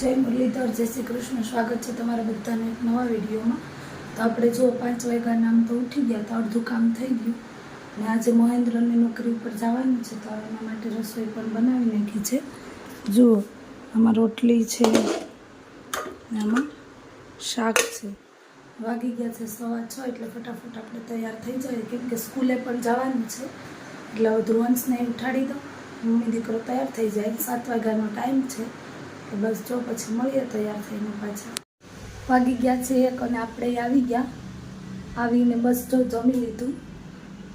જય મુરલીધર, જય શ્રી કૃષ્ણ. સ્વાગત છે તમારા બધાને એક નવા વિડીયોમાં. તો આપણે જો પાંચ વાગ્યાના આમ તો ઉઠી ગયા તો અડધું કામ થઈ ગયું. અને આજે મહેન્દ્રની નોકરી ઉપર જવાનું છે, તો એના માટે રસોઈ પણ બનાવી નાખી છે. જુઓ, આમાં રોટલી છે આમાં શાક છે. વાગી ગયા છે સવા છ, એટલે ફટાફટ આપણે તૈયાર થઈ જાય કેમ કે સ્કૂલે પણ જવાનું છે, એટલે ધ્રુવંશને ઉઠાડી દો મમ્મી દીકરો તૈયાર થઈ જાય, સાત વાગ્યાનો ટાઈમ છે. તો બસ જો પછી મળીએ તૈયાર થઈને પાછા. વાગી ગયા છે એક અને આપણે આવી ગયા. આવીને બસ જો જમી લીધું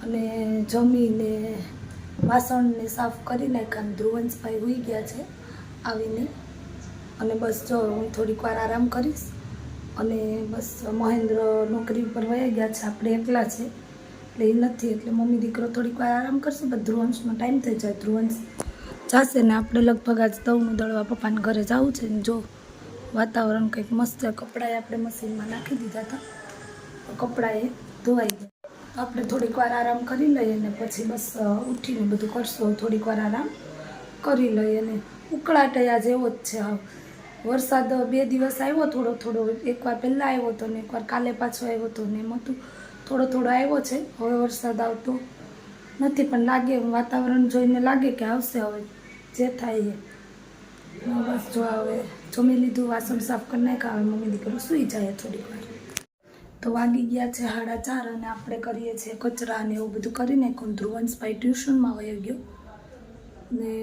અને જમીને વાસણને સાફ કરી નાખ્યા ધ્રુવંશભાઈ હોઈ ગયા છે આવીને. અને બસ જો હું થોડીક વાર આરામ કરીશ અને બસ મહેન્દ્ર નોકરી ઉપર વયા ગયા છે. આપણે એકલા છે. એટલે એ નથી, એટલે મમ્મી દીકરો થોડીક વાર આરામ કરશે, પણ ધ્રુવંશનો ટાઈમ થઈ જાય. ધ્રુવંશ જાશે ને આપણે લગભગ આજ તવનું દળવા પપ્પાને ઘરે જવું છે ને જો વાતાવરણ કંઈક મસ્ત કપડાએ આપણે મશીનમાં નાખી દીધા હતા. કપડાએ ધોવાઈ ગયા. આપણે થોડીક વાર આરામ કરી લઈએ ને પછી બસ ઉઠીને બધું કરશું. થોડીક વાર આરામ કરી લઈએ ને. ઉકળાટ આજ એવો જ છે હાવ. વરસાદ બે દિવસ આવ્યો થોડો થોડો. એકવાર પહેલાં આવ્યો હતો ને એકવાર કાલે પાછો આવ્યો હતો ને એમ હતું. થોડો થોડો આવ્યો છે. હવે વરસાદ આવતો નથી પણ લાગે. વાતાવરણ જોઈને લાગે કે આવશે હવે. જે થાય એ. બસ જો હવે જમી લીધું, વાસણ સાફ કરી નાખ્યા, હવે મમ્મી દીકરો સૂઈ જાય થોડીક વાર. તો વાગી ગયા છે સાડા ચાર અને આપણે કરીએ છીએ કચરા ને એવું બધું કરી ધ્રુવંશ ધ્રુવંશભાઈ ટ્યુશનમાં વયો ગયો. ને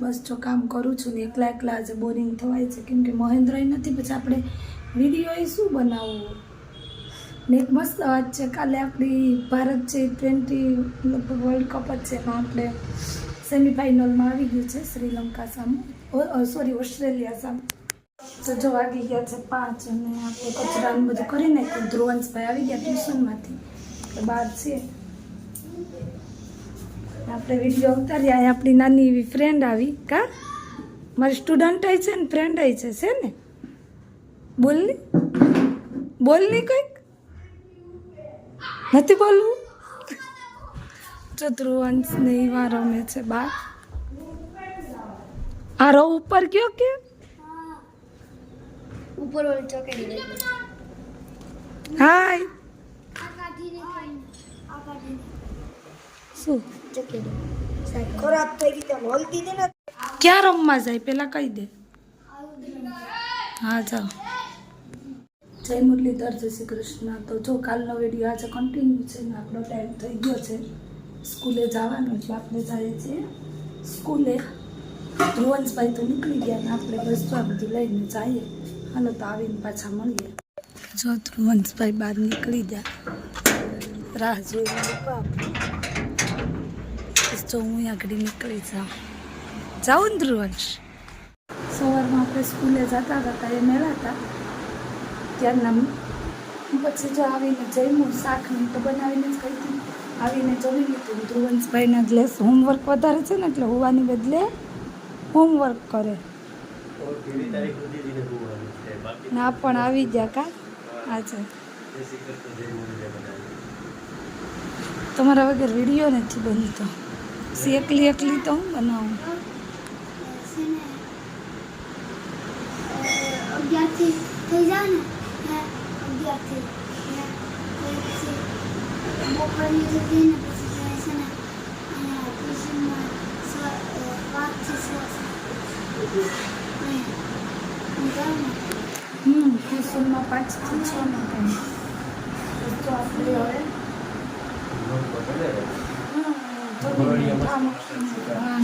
બસ જો કામ કરું છું ને એકલા એકલા આજે બોરિંગ થવાય છે. કેમ કે મહેન્દ્રય નથી, પછી આપણે વીડિયો એ શું બનાવવું? ને એક મસ્ત વાત છે, કાલે આપણી ભારત છે ટ્વેન્ટી લગભગ વર્લ્ડ કપ જ છે એમાં આપણે સેમિફાઇનલમાં આવી ગયું છે શ્રીલંકા સામે. સોરી ઓસ્ટ્રેલિયા સામે. તો જો આવી ગયા છે પાંચ અને આપણે કચરાનું બધું કરી નાખ્યું. ધ્રુવંશભાઈ આવી ગયા ટ્યુશનમાંથી. બહાર છે. આપણે વીડિયો ઉતાર્યા આપણી નાની એવી ફ્રેન્ડ આવી. કા? મારી સ્ટુડન્ટ છે ને ફ્રેન્ડ છે છે ને? બોલની? બોલની કંઈક? નથી બોલવું? ચતુર્વંશ ને એવા રમે છે બાર. આ રો ઉપર ગયો કે? ઉપર ચોકેડી હાય. શું? ખરાબ થઈ ગઈ તેમ હલતી દે ને ક્યાં રમવા જાય? પેલા કહી દે. હા જાઓ. જય મુરલીધર જય શ્રી કૃષ્ણ. તો જો કાલનો વીડિયો આજે કન્ટિન્યુ છે ને આપણો ટાઈમ થઈ ગયો છે. સ્કૂલે જવાનું એટલે આપણે જઈએ છીએ. સ્કૂલે ધ્રુવંશભાઈ તો નીકળી ગયા ને આપણે બસ આ બધું લઈને જઈએ. હાલો તો આવીને પાછા મળીએ. જો ધ્રુવંશભાઈ બહાર નીકળી ગયા. રાહ જોઈ જો હું આગળ નીકળી જાઉં. જાઉં ને ધ્રુવંશ? સવારમાં આપણે સ્કૂલે જતા હતા, એ મેળા હતા ત્યારના પછી જો આવીને જમ્યું શાક ને તો બનાવીને જ કહી આવીને જમી લીધું. ધ્રુવંશભાઈના ગ્લેસ હોમવર્ક વધારે છે ને, એટલે હોવાની બદલે હોમવર્ક કરે. ના, પણ આવી ગયા કા? આજે તમારા વગર વીડિયો નથી બનતો. એકલી એકલી તો હું બનાવું? થઈ જાય ને? અગિયારથી. બપોરની છે ને અહીંયા ટ્યુશનમાં છ છ આપણે હવે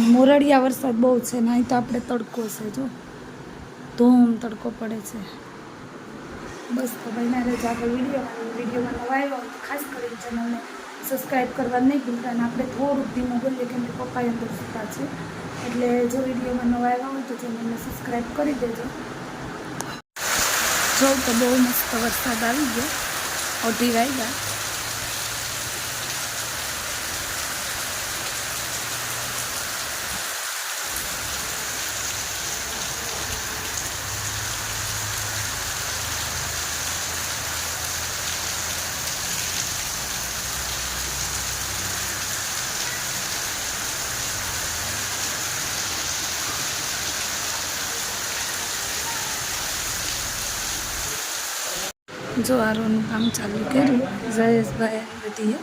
મોરડિયા વરસાદ બહુ છે ને તો આપણે તડકો છે, જો. ધૂમ તડકો પડે છે. બસ તો ભાઈ મારે જ આગળ વીડિયો હોય તો ખાસ કરીને ચેનલને સબસ્ક્રાઈબ કરવા નહીં ભૂલતા અને આપણે થોડુંક ધીમું બોલીએ કેમ કે પપ્પા અંદર સૂતા છે. એટલે જો વિડીયોમાં નવા આવ્યા હોય તો ચેનલને સબસ્ક્રાઈબ કરી દેજો. જો તો બહુ મસ્ત વરસાદ આવી ગયો. અઢી વાગ્યા. જવારોનું કામ ચાલુ કર્યું જયેશભાઈ બધીએ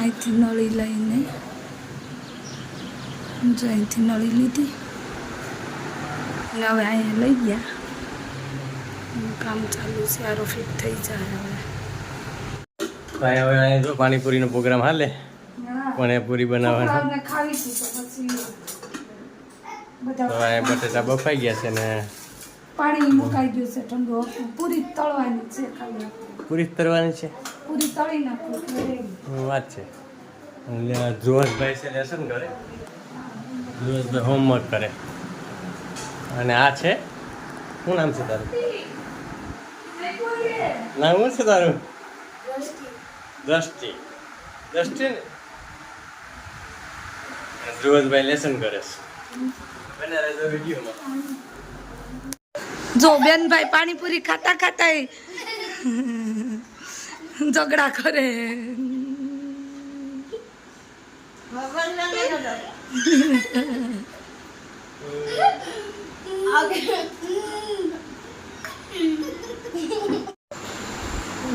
અહીંથી નળી લઈને જો અહીંથી નળી લીધી. અને હવે અહીંયા લઈ ગયા. કામ ચાલુ છે આરો ફિટ થઈ જાય હવે. હવે જો પાણીપુરીનો પ્રોગ્રામ હાલે. પણ એ પૂરી બનાવવાનો? બટેટા બફાઈ ગયા છે ને પાણી મુકાઈ ગયું છે ઠંડુ પૂરી તળવાની છે ખાલી. પૂરી તળવાની છે? પૂરી તળી નાખો વાત છે. ધ્રુવસભાઈ છે લેસન કરે ધ્રુવસભાઈ હોમવર્ક કરે. અને આ છે? શું નામ છે તારું? નામ શું છે તારું? દ્રષ્ટિ. દ્રષ્ટિ ને? ધ્રુવસભાઈ લેસન કરે છે. બને રહેજો વિડીયોમાં. જો બેનભાઈ પાણીપુરી ખાતા ખાતા ઝઘડા કરે.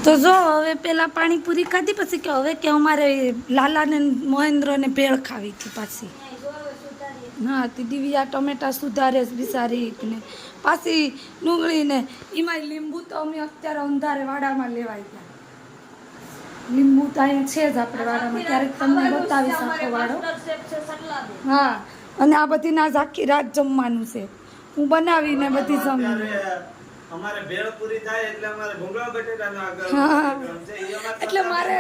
તો જો હવે પેલા પાણીપુરી ખાધી, પછી કે હવે કે અમારે લાલાને, મહેન્દ્રને ભેળ ખાવી હતી પાછી. હા તે દિવ્યા ટમેટા સુધારે બિસારી ને પાછી ડુંગળીને એમાંય લીંબુ તો અમે અત્યારે અંધારે વાડામાં લેવાય ગયા. લીંબુ તો અહીંયા છે જ આપણે વાડામાં ક્યારેક તમને બતાવીશ આખો વાડો. હા અને આ બધી ના આખી રાત જમવાનું છે. હું બનાવીને બધી જમી. અમારે ભેળ પૂરી થાય એટલે અમારે ભૂંગળા બટેટાનો આગળ એટલે મારે-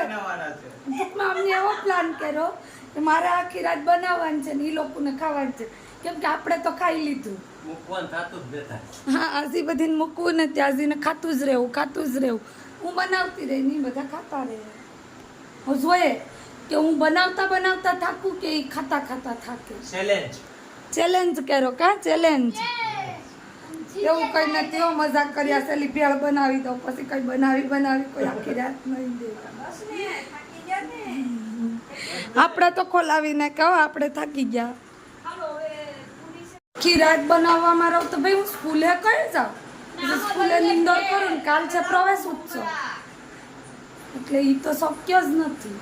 ટૂંકમાં અમને એવો પ્લાન કર્યો કે મારે આખી રાત બનાવવાની છે ને એ લોકોને ખાવાનું છે. કેમ કે આપણે તો ખાઈ લીધું. મૂકવાનું થતું જ નથી હા હજી બધીને મૂકવું ને ત્યાં હજીને ખાતું જ રહેવું ખાતું જ રહેવું. હું બનાવતી રહી નહીં બધા ખાતા રહે. હું જોઈએ કે હું બનાવતા બનાવતા થાકું કે એ ખાતા ખાતા થાકે. ચેલેન્જ ચેલેન્જ કરો કા? ચેલેન્જ એવું કઈ નથી હો મજાક કર્યા સેલી ભેળ બનાવી દો પછી કઈ બનાવી બનાવી કોઈ આખી રાત નહીં દે આપણે તો ખોલાવીને કહો આપણે થાકી ગયા. આખી રાત બનાવવામાં રહું તો ભાઈ હું સ્કૂલે કઈ જાઉં? સ્કૂલે નિંદર કરું ને કાલ છે પ્રવેશ ઉત્સવ એટલે એ તો શક્ય જ નથી.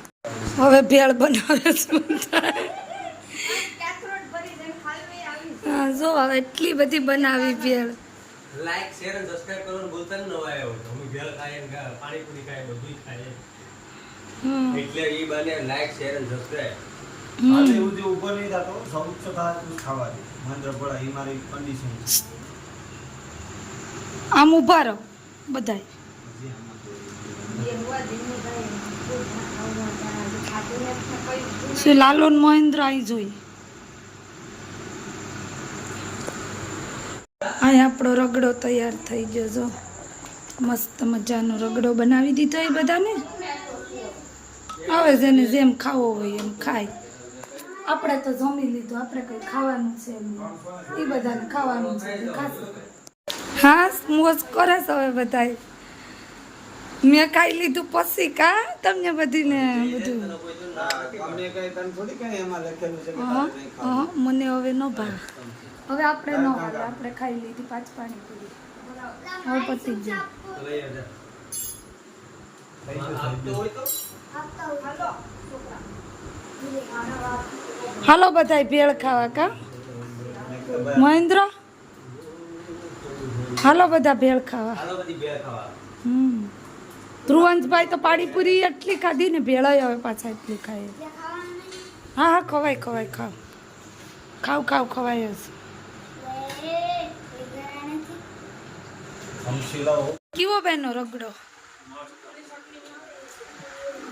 હવે ભેળ બનાવે શું થાય જો હવે એટલી બધી બનાવી ભેળ. લાઈક શેર અને સબસ્ક્રાઇબ કરવાનું ભૂલતા નહીં નવા આવ્યો તો ભેળ ખાઈએ પાણીપુરી ખાઈએ બધું ખાઈએ. એટલે ઈ બને લાઈક શેર અને સબસ્ક્રાઇબ આજે સુધી ઊભો નહીં થતો સૌથી સદા તું ખાવા દે મહેન્દ્ર પડા ઈ મારી કન્ડિશન છે. આમ ઊભા રહો બધાય. શ્રી લાલો ને મહેન્દ્ર આવી જોઈ. અહીં આપણો રગડો તૈયાર થઈ ગયો જો. મસ્ત મજાનો રગડો બનાવી દીધો એ બધાને. હવે જેને જેમ ખાવો હોય એમ ખાય. આપણે તો જમી લીધું આપણે કંઈ ખાવાનું છે એ બધાને ખાવાનું છે હા મોજ કરે છે હવે બધાય. મેં ખાઈ લીધું પછી કા? તમને બધીને બધું. મને હવે ન ભાવે. હવે આપણે ન ભાવે આપણે ખાઈ લીધી પાંચ પાણી પૂરી હવે પતી ગયું હાલો બધાય ભેળ ખાવા કા? મહેન્દ્ર? હાલો બધા ભેળ ખાવા. બધી હમ. ધ્રુવંતભાઈ તો પાણીપુરી એટલી ખાધી ને ભેળાય હવે પાછા એટલી ખાય. હા હા ખવાય ખવાય ખાવ. ખાવ ખાવ ખવાય જ. કેવો બેનો રગડો?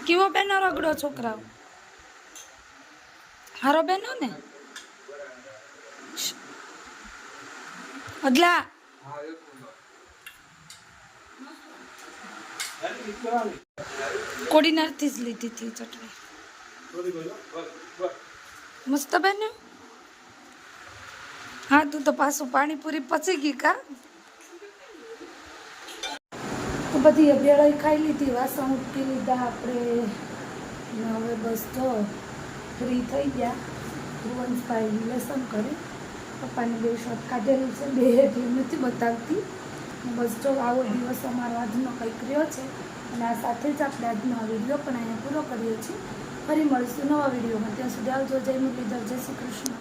કેવો બેનો રગડો છોકરાઓ? હારો બેનો ને? અગલા કોડીનારથી જ લીધી હતી ચટણી. મસ્ત બેન? હા, તું તો પાછું પાણીપુરી પચી ગઈ કા? બધી અભિયાળાઈ ખાઈ લીધી, વાસણ ઉટકી લીધા, આપણે હવે બસ તો ફ્રી થઈ ગયા. ભુવનભાઈ લેસન કરી. પપ્પાની બે શોટ કાઢેલું છે, બે એટલે નથી બતાવતી. બસ જો આવો દિવસ અમારો આજનો કંઈક રહ્યો છે. અને આ સાથે જ આપણે આજનો આ વીડિયો પણ અહીંયા પૂરો કરીએ છીએ. ફરી મળીશું નવા વિડીયોમાં. ત્યાં સુધી આવજો. જય મુરલીધર, જય શ્રી કૃષ્ણ.